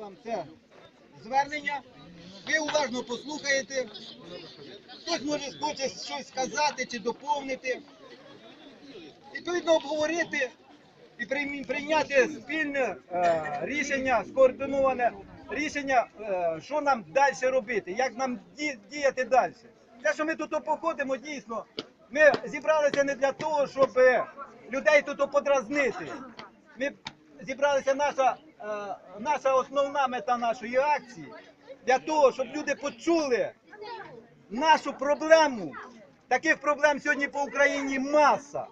вам це звернення. Ви уважно послухаєте. Хтось може хоче щось сказати чи доповнити. Відповідно обговорити і прийняти спільне е, рішення, скоординоване рішення, е, що нам далі робити, як нам діяти далі. Те, що ми тут походимо, дійсно, ми зібралися не для того, щоб е, людей тут подразнити. Ми зібралися наша, наша основна мета нашої акції для того, щоб люди почули нашу проблему. Таких проблем сьогодні по Україні маса.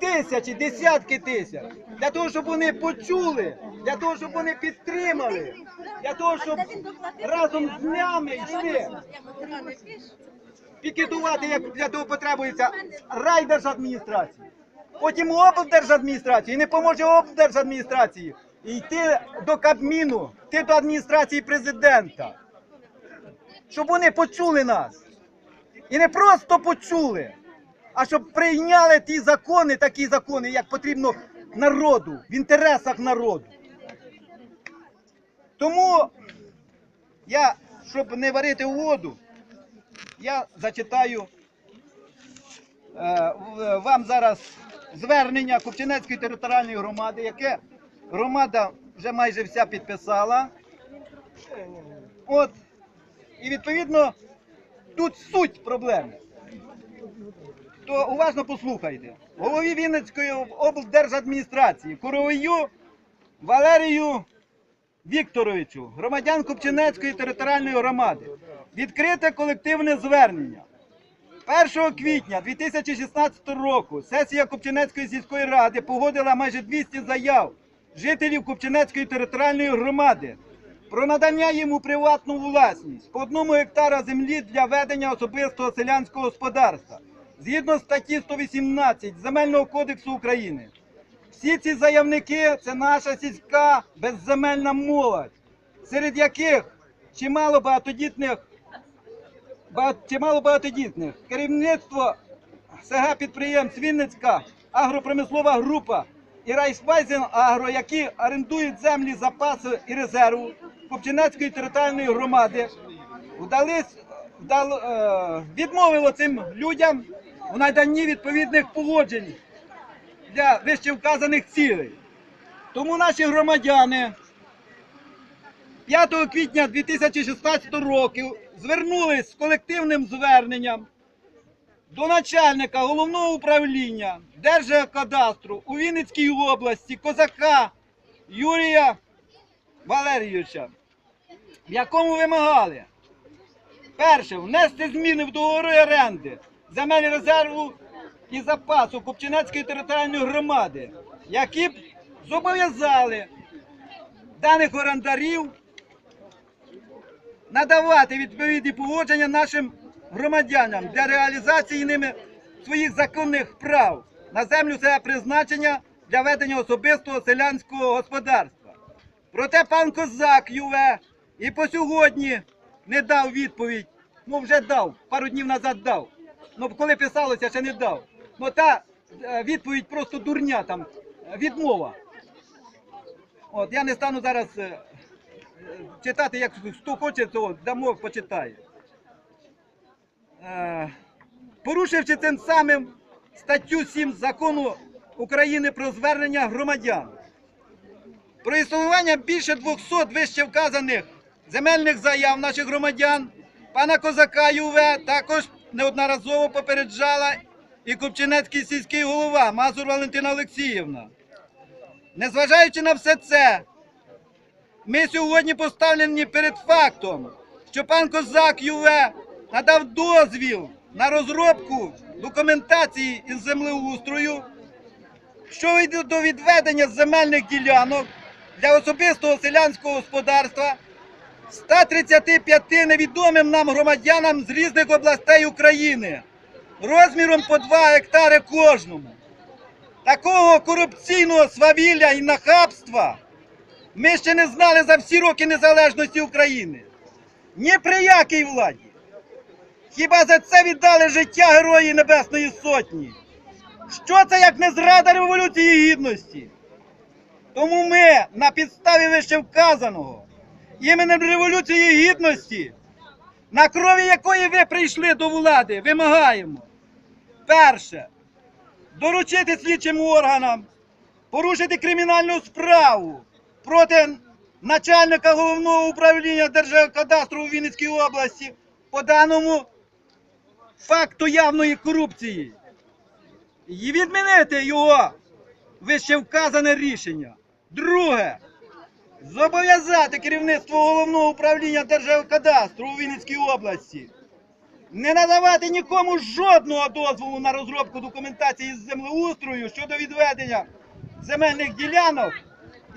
Тисячі, десятки тисяч. Для того, щоб вони почули, для того, щоб вони підтримали, для того, щоб разом з нами йшли пікетувати, як для того потребується райдержадміністрації. Потім облдержадміністрації, і не поможе облдержадміністрації. Йти до Кабміну, йти до адміністрації президента. Щоб вони почули нас. І не просто почули, а щоб прийняли ті закони, такі закони, як потрібно народу, в інтересах народу. Тому я, щоб не варити воду, я зачитаю е, вам зараз звернення Купчинецької територіальної громади, яке громада вже майже вся підписала. От, і відповідно тут суть проблеми. То уважно послухайте. Голові Вінницької облдержадміністрації Куровою Валерію Вікторовичу, громадян Купчинецької територіальної громади, відкрите колективне звернення. 1 квітня 2016 року сесія Купчинецької сільської ради погодила майже 200 заяв жителів Купчинецької територіальної громади про надання їм у приватну власність по одному гектара землі для ведення особистого селянського господарства згідно статті 118 Земельного кодексу України. Всі ці заявники це наша сільська безземельна молодь, серед яких чимало багатодітних ба- чимало багатодітних. Керівництво СГ підприємств Вінницька агропромислова група і Райфайзен Агро, які орендують землі, запаси і резерву Купчинецької територіальної громади, вдались, вдал, е, відмовило цим людям в наданні відповідних погоджень для вищевказаних цілей. Тому наші громадяни 5 квітня 2016 року звернулись з колективним зверненням до начальника головного управління Держгеокадастру у Вінницькій області козака Юрія Валерійовича, в якому вимагали перше внести зміни в договори оренди земель резерву і запасу Купчинецької територіальної громади, які б зобов'язали даних орендарів надавати відповідні погодження нашим громадянам для реалізації ними своїх законних прав на землю це призначення для ведення особистого селянського господарства. Проте пан Козак ЮВ і по сьогодні не дав відповідь. Ну вже дав, пару днів назад дав. Ну коли писалося, ще не дав. Ну та е, відповідь просто дурня там, е, відмова. От я не стану зараз е, читати, як хто хоче, то дамо почитає. Е, порушивши тим самим статтю 7 закону України про звернення громадян. Про існування більше 200 вище вказаних земельних заяв наших громадян, пана Козака ЮВ також неодноразово попереджала і Купчинецький сільський голова Мазур Валентина Олексіївна. Незважаючи на все це, ми сьогодні поставлені перед фактом, що пан Козак ЮВ надав дозвіл на розробку документації із землеустрою, що йде до відведення земельних ділянок для особистого селянського господарства 135 невідомим нам громадянам з різних областей України розміром по 2 гектари кожному. Такого корупційного свавілля і нахабства ми ще не знали за всі роки незалежності України. Ні при якій владі. Хіба за це віддали життя Герої Небесної Сотні? Що це як не зрада Революції Гідності? Тому ми на підставі вищевказаного іменем Революції Гідності, на крові якої ви прийшли до влади, вимагаємо. Перше, доручити слідчим органам порушити кримінальну справу проти начальника головного управління Держгеокадастру у Вінницькій області по даному факту явної корупції і відмінити його вище вказане рішення. Друге, зобов'язати керівництво головного управління Держгеокадастру у Вінницькій області не надавати нікому жодного дозволу на розробку документації з землеустрою щодо відведення земельних ділянок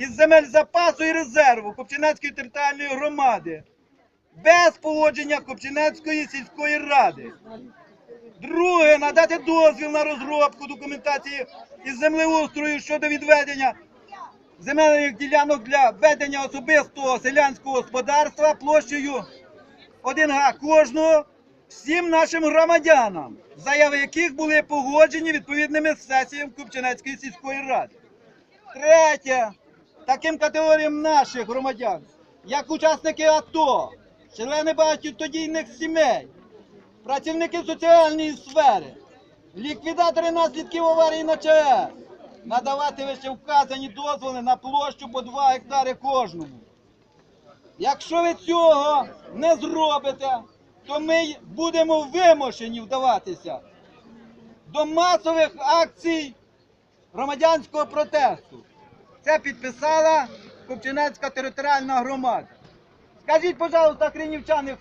із земель запасу і резерву Копчинецької територіальної громади без погодження Копчинецької сільської ради. Друге, надати дозвіл на розробку документації із землеустрою щодо відведення земельних ділянок для ведення особистого селянського господарства площею 1 га кожного всім нашим громадянам, заяви яких були погоджені відповідними сесіями Купчинецької сільської ради. Третє, таким категоріям наших громадян, як учасники АТО, члени багатодійних сімей, працівники соціальної сфери, ліквідатори наслідків аварії на ЧАЕС, надавати вище вказані дозволи на площу по 2 гектари кожному. Якщо ви цього не зробите, то ми будемо вимушені вдаватися до масових акцій громадянського протесту. Це підписала Купчинецька територіальна громада. Скажіть, пожалуйста, кринівчани,